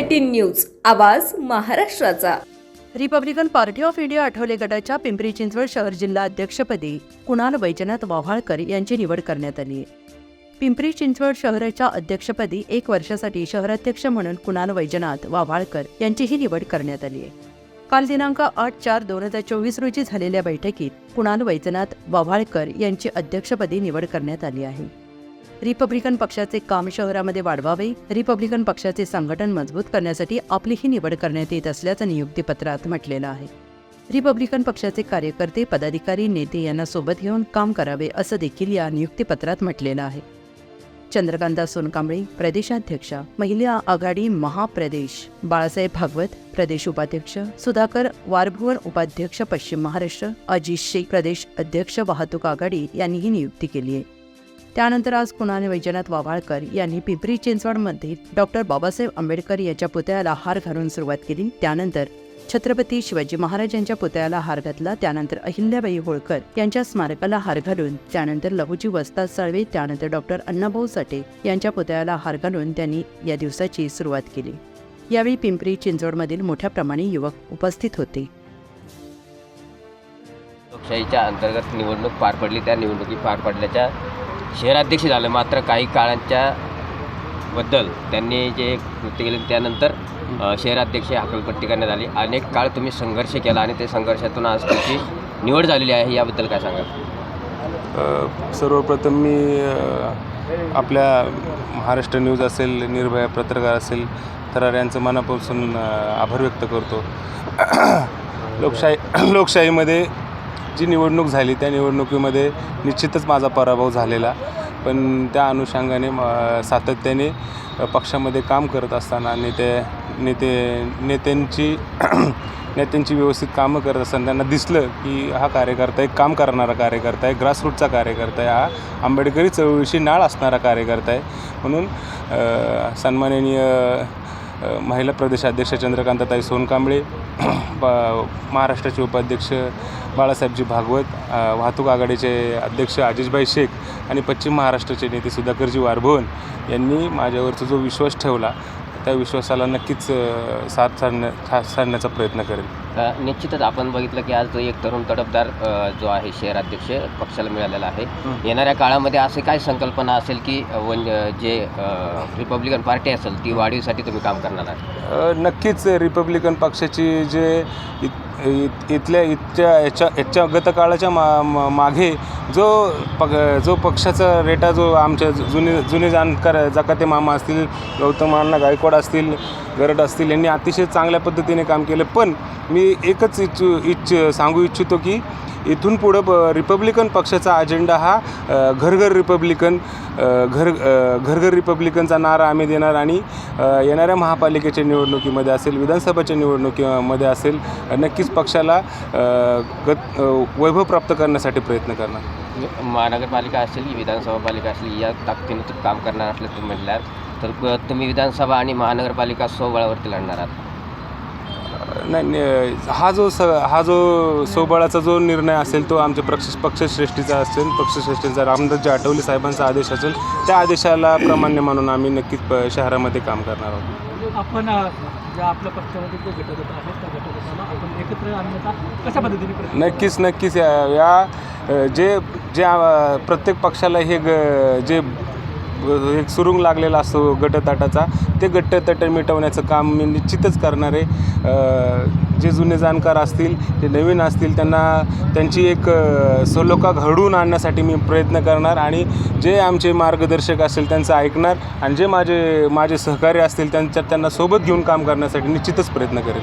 Eighteen news आवाज महाराष्ट्राचा. Republican Party of India Athawale गटाच्या पिंपरी चिंचवड शहर जिल्हा अध्यक्षपदी कुणाल वैजनाथ वाव्हाळकर यांची निवड करण्यात आली. आहे पिंपरी चिंचवड शहराच्या अध्यक्षपदी एक वर्षासाठी शहराध्यक्ष म्हणून कुणाल वैजनाथ वाव्हाळकर यांचीही निवड करण्यात आली. आहे काल दिनांक आठ चार दोन हजार चोवीस रोजी झालेल्या बैठकीत कुणाल वैजनाथ वाव्हाळकर यांची अध्यक्षपदी निवड करण्यात आली आहे. रिपब्लिकन पक्षाचे काम शहरामध्ये वाढवावे रिपब्लिकन पक्षाचे संघटन मजबूत करण्यासाठी आपली ही निवड करण्यात येत असल्याचं नियुक्तीपत्रात म्हटलेलं आहे. रिपब्लिकन पक्षाचे कार्यकर्ते पदाधिकारी नेते यांना सोबत घेऊन काम करावे असं देखील या नियुक्तीपत्रात म्हटलेलं आहे. चंद्रकांता सोनकांबळे प्रदेशाध्यक्षा महिला आघाडी महाप्रदेश बाळासाहेब भागवत प्रदेश उपाध्यक्ष सुधाकर वारभुवन उपाध्यक्ष पश्चिम महाराष्ट्र अजित शेख प्रदेश अध्यक्ष वाहतूक आघाडी यांनी ही नियुक्ती केली आहे. त्यानंतर आज कुणाल वैजनाथ वावाळकर यांनी पिंपरी चिंचवडमध्ये डॉक्टर बाबासाहेब आंबेडकर यांच्या पुतळ्याला हार घालून सुरुवात केली. त्यानंतर छत्रपती शिवाजी महाराज यांच्या पुतळ्याला हार घातला. त्यानंतर अहिल्याबाई होळकर यांच्या स्मारकाला हार घालून त्यानंतर लघुजी वस्ताद साळवे त्यानंतर डॉक्टर अण्णाभाऊ साठे यांच्या पुतळ्याला हार घालून त्यांनी या दिवसाची सुरुवात केली. यावेळी पिंपरी चिंचवडमधील मोठ्या प्रमाणे युवक उपस्थित होते. लोकशाहीच्या अंतर्गत निवडणूक पार पडली. त्या निवडणुकी पार पडल्याच्या शहराध्यक्ष झालं मात्र काही काळांच्या बद्दल त्यांनी जे कृत्य केले त्यानंतर शहराध्यक्ष हकलपट्टी करण्यात आली. अनेक काळ तुम्ही संघर्ष केला आणि ते संघर्षातून आज त्याची निवड झालेली आहे याबद्दल काय सांगा सर्वप्रथम मी आपल्या महाराष्ट्र न्यूज असेल निर्भया पत्रकार असेल थरार यांचं मनापासून आभार व्यक्त करतो. लोकशाही लोकशाहीमध्ये जी निवडणूक झाली त्या निवडणुकीमध्ये निश्चितच माझा पराभव झालेला. पण त्या अनुषंगाने सातत्याने पक्षामध्ये काम करत असताना नेते नेते नेत्यांची नेत्यांची व्यवस्थित कामं करत असताना त्यांना दिसलं की हा कार्यकर्ता एक काम करणारा कार्यकर्ता आहे ग्रासरूटचा कार्यकर्ता आहे हा आंबेडकरी चळवळीशी नाळ असणारा कार्यकर्ता आहे. म्हणून सन्माननीय महिला प्रदेशाध्यक्ष चंद्रकांतताई सोनकांबळे ब- महाराष्ट्राचे उपाध्यक्ष बाळासाहेबजी भागवत वाहतूक आघाडीचे अध्यक्ष आजिजभाई शेख आणि पश्चिम महाराष्ट्राचे नेते सुधाकरजी वारभवन यांनी माझ्यावरचा जो विश्वास ठेवला त्या विश्वासाला नक्कीच साथ साधण्या साथ साधण्याचा प्रयत्न करेल. निश्चितच आपण बघितलं की आज जो एक तरुण तडफदार जो आहे शहराध्यक्ष पक्षाला मिळालेला आहे. येणाऱ्या काळामध्ये असे काय संकल्पना असेल की वन जे रिपब्लिकन पार्टी असेल ती वाढीसाठी तुम्ही काम करणार आहात? नक्कीच रिपब्लिकन पक्षाची जे इत इथल्या इथच्या याच्या याच्या गतकाळाच्या मा मागे जो पग जो पक्षाचा रेटा जो आमच्या जुने जुने जाणकार जकाते मामा असतील गौतम अण्णा गायकवाड असतील गरड असतील यांनी अतिशय चांगल्या पद्धतीने काम केलं. पण मी एकच इच्छू इच्छ सांगू इच्छितो की इथून पुढं प रिपब्लिकन पक्षाचा अजेंडा हा घरघर रिपब्लिकन घर घरघर रिपब्लिकनचा नारा आम्ही देणार आणि येणाऱ्या महापालिकेच्या निवडणुकीमध्ये असेल विधानसभाच्या निवडणुकीमध्ये असेल नक्कीच पक्षाला गत वैभव प्राप्त करण्यासाठी प्रयत्न करणार. म्हणजे महानगरपालिका असेल की विधानसभा पालिका असेल या ताकदीनं काम करणार असलं तुम्ही म्हटल्यार तर तुम्ही विधानसभा आणि महानगरपालिका सोबळावरती लढणार आहात. नाही हा जो स हा जो सोबळाचा जो निर्णय असेल तो आमच्या पक्ष पक्षश्रेष्ठीचा असेल पक्षश्रेष्ठीचा रामदासजी आठवले साहेबांचा आदेश असेल त्या आदेशाला प्रामाण्य मानून आम्ही नक्कीच प शहरामध्ये काम करणार आहोत. आपण आपल्या पक्षामध्ये जे घटक आहेत त्या घटकाला आपण एकत्र आणण्याचा कशा पद्धतीने प्रयत्न नक्कीच नक्कीच या जे जे प्रत्येक पक्षाला हे ग जे एक सुरुंग लागलेला असतो गटताटाचा. ते गट्टतट मिटवण्याचं काम मी निश्चितच करणार आहे. जे जुने जाणकार असतील जे नवीन असतील त्यांना त्यांची एक अ, सलोखा घडवून आणण्यासाठी मी प्रयत्न करणार आणि जे आमचे मार्गदर्शक असतील त्यांचं ऐकणार आणि जे माझे माझे सहकारी असतील त्यांच्या त्यांना सोबत घेऊन काम करण्यासाठी निश्चितच प्रयत्न करेल.